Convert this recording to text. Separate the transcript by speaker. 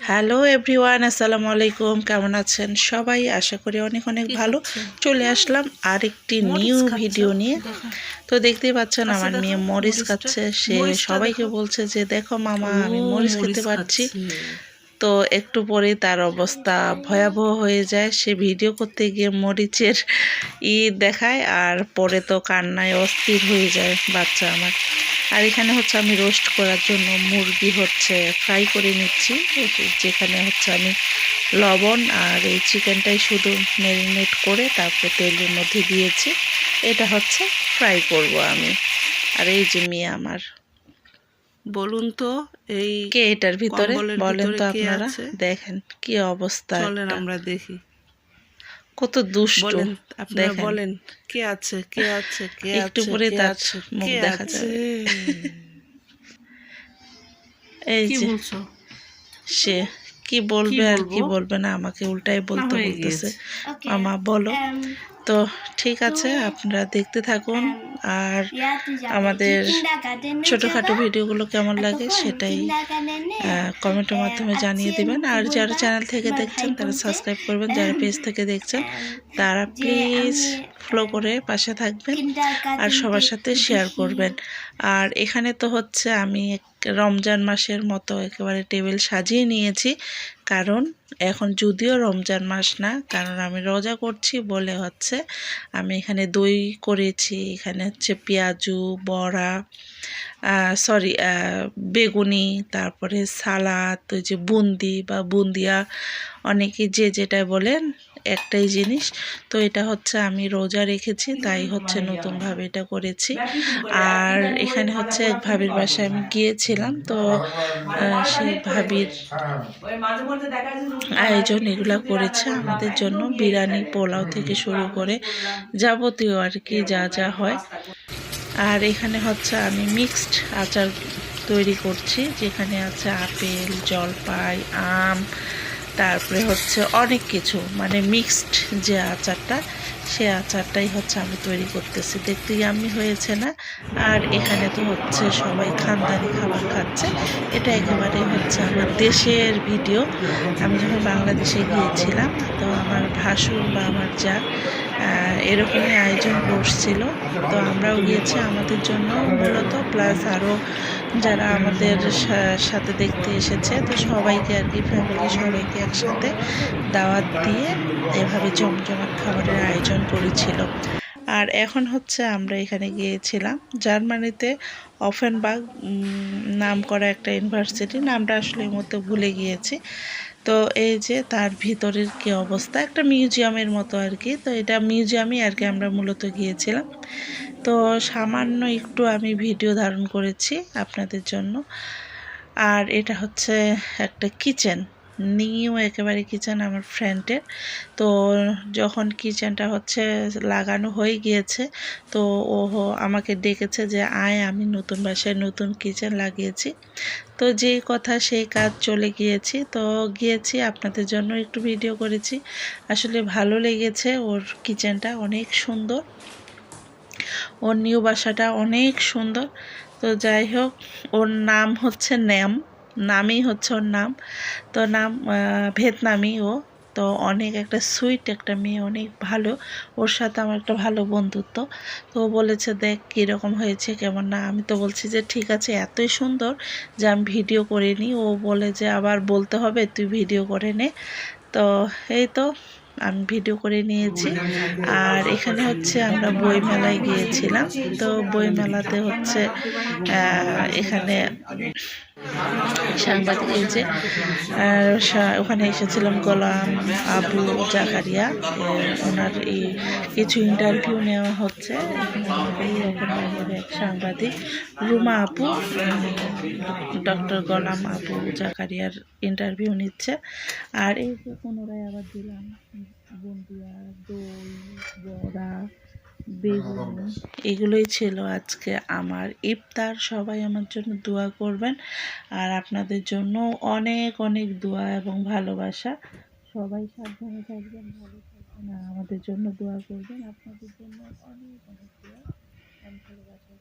Speaker 1: Hello everyone আসসালামু আলাইকুম। কেমন আছেন সবাই? আশা করি অনেক অনেক ভালো। চলে আসলাম আরেকটি নিউ ভিডিও নিয়ে। তো দেখতেই পাচ্ছেন আমার মেয়ে মরিচ খাচ্ছে। সে সবাইকে বলছে যে দেখো মামা আমি মরিচ খেতে পারছি। তো একটু পরেই তার অবস্থা ভয়াবহ হয়ে যায়। সে ভিডিও করতে গিয়ে মরিচের ই দেখায় আর পরে তো কান্নায় অস্থির হয়ে যায় বাচ্চা আমার। আর এখানে হচ্ছে আমি রোস্ট করার জন্য মুরগি হচ্ছে ফ্রাই করে নিচ্ছি যেখানে হচ্ছে আমি লবণ আর এই চিকেনটাই শুধু ম্যারিনেট করে তারপরে তেলের মধ্যে দিয়েছি। এটা হচ্ছে ফ্রাই করব আমি। আর এই যে মেয়ে আমার।
Speaker 2: বলুন তো এই
Speaker 1: কে এটার ভিতরে? বলেন তো আপনারা। দেখেন কি অবস্থা
Speaker 2: চলেন আমরা দেখি।
Speaker 1: কত দুষ্ট।
Speaker 2: বলেন আপনারা বলেন কে আছে কে আছে কে
Speaker 1: একটু পরে তার মুখ
Speaker 2: কে
Speaker 1: দেখা
Speaker 2: যাবে।
Speaker 1: এই যে সে কি বলবে আর কি
Speaker 2: বলবে
Speaker 1: না আমাকে উল্টাই বলতে
Speaker 2: হয়ে
Speaker 1: বলতেছে. মামা বলো।
Speaker 3: Um,
Speaker 1: তো ঠিক আছে আপনারা দেখতে থাকুন। আর
Speaker 3: du sagst,
Speaker 1: আমাদের ছোটোখাটো ভিডিওগুলো কেমন লাগে সেটাই কমেন্টের মাধ্যমে জানিয়ে দেবেন। আর যারা চ্যানেল থেকে দেখছেন তারা সাবস্ক্রাইব করবেন যারা পেজ থেকে দেখছেন তারা প্লিজ ফলো করে পাশে থাকবেন আর সবার সাথে শেয়ার করবেন। আর এখানে তো হচ্ছে আমি এক- রমজান মাসের মতো একেবারে টেবিল সাজিয়ে নিয়েছি। কারণ এখন যদিও রমজান মাস না, কারণ আমি রোজা করছি বলে হচ্ছে আমি এখানে দই করেছি, এখানে হচ্ছে পেঁয়াজু, বড়া সরি বেগুনি, তারপরে সালাদ, ওই যে বুন্দি বা বুন্দিয়া অনেকে যে যেটা বলেন একটাই জিনিস। তো এটা হচ্ছে আমি রোজা রেখেছি তাই হচ্ছে নতুনভাবে এটা করেছি। আর এখানে হচ্ছে এক ভাবির বাসায় আমি গিয়েছিলাম তো সেই ভাবির আয়োজন এগুলা করেছে আমাদের জন্য বিরিয়ানি পোলাও থেকে শুরু করে যাবতীয় আর কি যা যা হয়। আর এখানে হচ্ছে আমি মিক্সড আচার তৈরি করছি যেখানে আছে আপেল জলপাই আম তারপরে হচ্ছে অনেক কিছু মানে মিক্সড যে আচারটা, সে আচারটাই হচ্ছে আমি তৈরি করতেছি। দেখতে আমি হয়েছে না? আর এখানে তো হচ্ছে সবাই খানদানি খাবার খাচ্ছে। এটা একেবারে হচ্ছে আমার দেশের ভিডিও আমি যখন বাংলাদেশে গিয়েছিলাম, তো আমার ভাসুর বা আমার যা এরকমই আয়োজন করছিল। তো আমরাও গিয়েছি আমাদের জন্য মূলত প্লাস আরও যারা আমাদের সাথে দেখতে এসেছে, তো সবাইকে আর কি ফ্যামিলি সবাইকে একসাথে দাওয়াত দিয়ে এভাবে জমজমাট খাবারের আয়োজন করেছিল। আর এখন হচ্ছে আমরা এখানে গিয়েছিলাম, জার্মানিতে অফেনবাগ নাম করা একটা ইউনিভার্সিটি নামটা আসলে এই মধ্যে ভুলে গিয়েছি। তো এই যে তার ভিতরের কি অবস্থা? একটা মিউজিয়ামের মতো আর কি। তো এটা মিউজিয়ামই আর কি আমরা মূলত গিয়েছিলাম। তো সামান্য একটু আমি ভিডিও ধারণ করেছি আপনাদের জন্য। আর এটা হচ্ছে একটা কিচেন। নিউ একেবারে কিচেন আমার ফ্রেন্ডের তো যখন কিচেনটা হচ্ছে লাগানো হয়ে গিয়েছে, তো ও আমাকে ডেকেছে যে, আয়, আমি নতুন বাসায় নতুন কিচেন লাগিয়েছি। তো যেই কথা সেই কাজ চলে গিয়েছি। তো গিয়েছি, আপনাদের জন্য একটু ভিডিও করেছি। আসলে ভালো লেগেছে ওর কিচেনটা অনেক সুন্দর। ওর নিউ বাসাটা অনেক সুন্দর। তো যাই হোক, ওর নাম হচ্ছে ন্যাম নামই হচ্ছে ওর নাম। তো নাম ভিয়েতনামি ও। তো অনেক একটা সুইট একটা মেয়ে, অনেক ভালো। ওর সাথে আমার একটা ভালো বন্ধুত্ব। তো ও বলেছে, দেখ কীরকম হয়েছে, কেমন না? আমি তো বলছি যে, ঠিক আছে, এতই সুন্দর যে আমি ভিডিও করে নিই ও বলে যে, আবার বলতে হবে, তুই ভিডিও করে নে। তো এই তো, আমি ভিডিও করে নিয়েছি। আর এখানে হচ্ছে আমরা বই মেলায় গিয়েছিলাম। তো বই মেলাতে হচ্ছে এখানে সাংবাদিক এই যে আহ, সা- ওখানে এসেছিলাম গোলাম আবু জাকারিয়া ওনার এই কিছু ইন্টারভিউ নেওয়া হচ্ছে। সাংবাদিক রুমা আপু ডক্টর গোলাম আবু জাকারিয়ার ইন্টারভিউ নিচ্ছে। আর এই পুনরায় আবার দিলাম বন্দিয়া দই বড়া বেগুন এগুলোই ছিল আজকে আমার ইফতার। সবাই আমার জন্য দোয়া করবেন। আর আপনাদের জন্য অনেক অনেক দোয়া এবং ভালোবাসা। সবাই সাবধানে থাকবেন, ভালো থাকবেন। আর আমাদের জন্য দোয়া করবেন। আপনাদের জন্য অনেক অনেক দোয়া। ভালোবাসা।